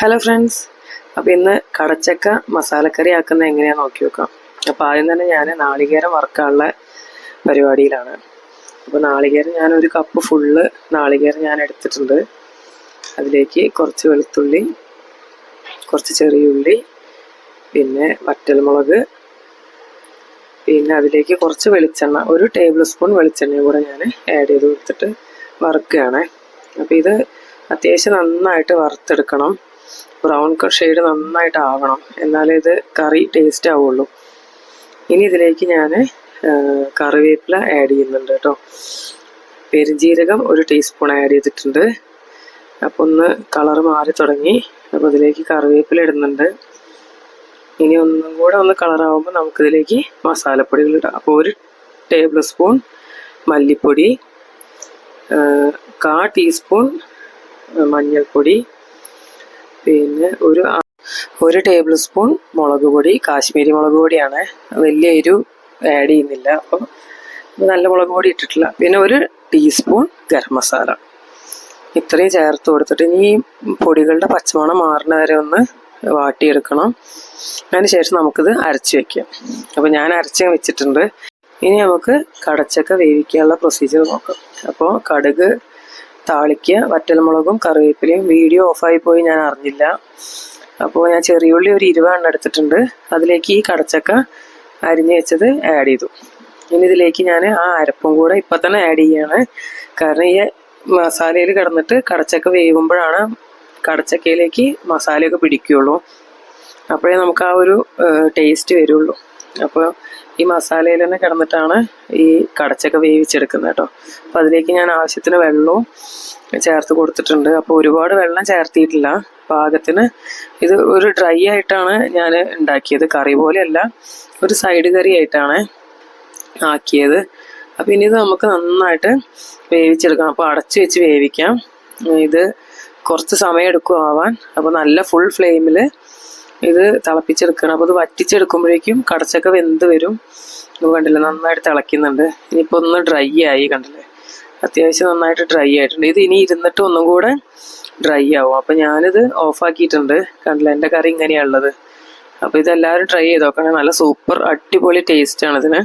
Hello friends അപ്പോൾ ഇന്ന് കടച്ചക്ക മസാലക്കറി ആക്കുന്നത് എങ്ങനെയാണെന്ന് നോക്കി നോക്കാം. അപ്പോൾ ആദ്യം തന്നെ ഞാൻ നാളികേരം വറുക്കാനുള്ള പരിപാടിയിലാണ്. അപ്പോൾ നാളികേരം ഞാൻ ഒരു കപ്പ് ഫുള്ള് നാളികേരം ഞാൻ എടുത്തിട്ടുണ്ട്. അതിലേക്ക് കുറച്ച് വെളുത്തുള്ളി കുറച്ച് ചെറിയ ഉള്ളി പിന്നെ വറ്റൽമുളക് പിന്നെ അതിലേക്ക് കുറച്ച് വെളിച്ചെണ്ണ ഒരു ടേബിൾ സ്പൂൺ വെളിച്ചെണ്ണയും കൂടെ ഞാൻ ആഡ് ചെയ്ത് കൊടുത്തിട്ട് വറുക്കുകയാണ്. അപ്പോൾ ഇത് അത്യാവശ്യം നന്നായിട്ട് വറുത്തെടുക്കണം. ബ്രൗൺ ഷെയ്ഡ് നന്നായിട്ട് ആവണം എന്നാലേ ഇത് കറി ടേസ്റ്റ് ആവുള്ളൂ. ഇനി ഇതിലേക്ക് ഞാൻ കറിവേപ്പില ആഡ് ചെയ്യുന്നുണ്ട് കേട്ടോ. പെരുംജീരകം ഒരു ടീസ്പൂൺ ആഡ് ചെയ്തിട്ടുണ്ട്. അപ്പോൾ ഒന്ന് കളർ മാറി തുടങ്ങി. അപ്പോൾ ഇതിലേക്ക് കറിവേപ്പില ഇടുന്നുണ്ട്. ഇനി ഒന്നും കൂടെ ഒന്ന് കളറാവുമ്പോൾ നമുക്കിതിലേക്ക് മസാലപ്പൊടികൾ ഇടാം. അപ്പോൾ ഒരു ടേബിൾ സ്പൂൺ മല്ലിപ്പൊടി കാ ടീസ്പൂൺ മഞ്ഞൾപ്പൊടി പിന്നെ ഒരു ഒരു ടേബിൾ സ്പൂൺ മുളക് പൊടി കാശ്മീരി മുളക് പൊടിയാണ്. വലിയ എരിവ് ആഡ് ചെയ്യുന്നില്ല. അപ്പം നല്ല മുളക് പൊടി ഇട്ടിട്ടില്ല. പിന്നെ ഒരു ടീസ്പൂൺ ഗരം മസാല. ഇത്രയും ചേർത്ത് കൊടുത്തിട്ട് ഇനി പൊടികളുടെ പച്ചമണം മാറുന്ന വരെ ഒന്ന് വാട്ടിയെടുക്കണം. അതിന് ശേഷം നമുക്കിത് അരച്ച് വെക്കാം. അപ്പോൾ ഞാൻ അരച്ച് വെച്ചിട്ടുണ്ട്. ഇനി നമുക്ക് കടച്ചക്ക വേവിക്കാനുള്ള പ്രൊസീജിയർ നോക്കാം. അപ്പോൾ കടുക് താളിക്കുക വറ്റൽമുളകും കറിവേപ്പിലയും. വീഡിയോ ഓഫായി പോയി ഞാൻ അറിഞ്ഞില്ല. അപ്പോൾ ഞാൻ ചെറിയുള്ളി ഒരു ഇരുപതെണ്ണം എടുത്തിട്ടുണ്ട്. അതിലേക്ക് ഈ കടച്ചക്ക അരിഞ്ഞ് വെച്ചത് ആഡ് ചെയ്തു. ഇനി ഇതിലേക്ക് ഞാൻ ആ അരപ്പും കൂടെ ഇപ്പം തന്നെ ആഡ് ചെയ്യാണ്. കാരണം ഈ മസാലയിൽ കിടന്നിട്ട് കടച്ചക്ക വേവുമ്പോഴാണ് കടച്ചക്കയിലേക്ക് മസാലയൊക്കെ പിടിക്കുകയുള്ളൂ. അപ്പോഴേ നമുക്ക് ആ ഒരു ടേസ്റ്റ് വരുള്ളൂ. അപ്പോൾ ഈ മസാലയിൽ തന്നെ കിടന്നിട്ടാണ് ഈ കടച്ചൊക്കെ വേവിച്ചെടുക്കുന്നത് കേട്ടോ. അപ്പോൾ അതിലേക്ക് ഞാൻ ആവശ്യത്തിന് വെള്ളവും ചേർത്ത് കൊടുത്തിട്ടുണ്ട്. അപ്പോൾ ഒരുപാട് വെള്ളം ചേർത്തിയിട്ടില്ല. പാകത്തിന് ഇത് ഒരു ഡ്രൈ ആയിട്ടാണ് ഞാൻ ഉണ്ടാക്കിയത്. കറി പോലെയല്ല ഒരു സൈഡ് കറി ആയിട്ടാണ് ആക്കിയത്. അപ്പോൾ ഇനി ഇത് നമുക്ക് നന്നായിട്ട് വേവിച്ചെടുക്കാം. അപ്പോൾ അടച്ചു വെച്ച് വേവിക്കാം. ഇത് കുറച്ച് സമയം എടുക്കും ആവാൻ അപ്പോൾ നല്ല ഫുൾ ഫ്ലെയിമിൽ ഇത് തിളപ്പിച്ചെടുക്കണം. അപ്പോൾ ഇത് വറ്റിച്ചെടുക്കുമ്പോഴേക്കും കടച്ചക്ക വെന്ത് വരും. കണ്ടില്ലേ? നന്നായിട്ട് തിളയ്ക്കുന്നുണ്ട്. ഇനിയിപ്പോൾ ഒന്ന് ഡ്രൈ ആയി കണ്ടില്ലേ? അത്യാവശ്യം നന്നായിട്ട് ഡ്രൈ ആയിട്ടുണ്ട്. ഇത് ഇനി ഇരുന്നിട്ട് ഒന്നും കൂടെ ഡ്രൈ ആവും. അപ്പോൾ ഞാനിത് ഓഫാക്കിയിട്ടുണ്ട് കണ്ടില്ലേ? എന്റെ കറി ഇങ്ങനെയാണുള്ളത് അപ്പോൾ ഇതെല്ലാവരും ട്രൈ ചെയ്ത് നോക്കണേ. നല്ല സൂപ്പർ അടിപൊളി ടേസ്റ്റാണ് ഇതിന്.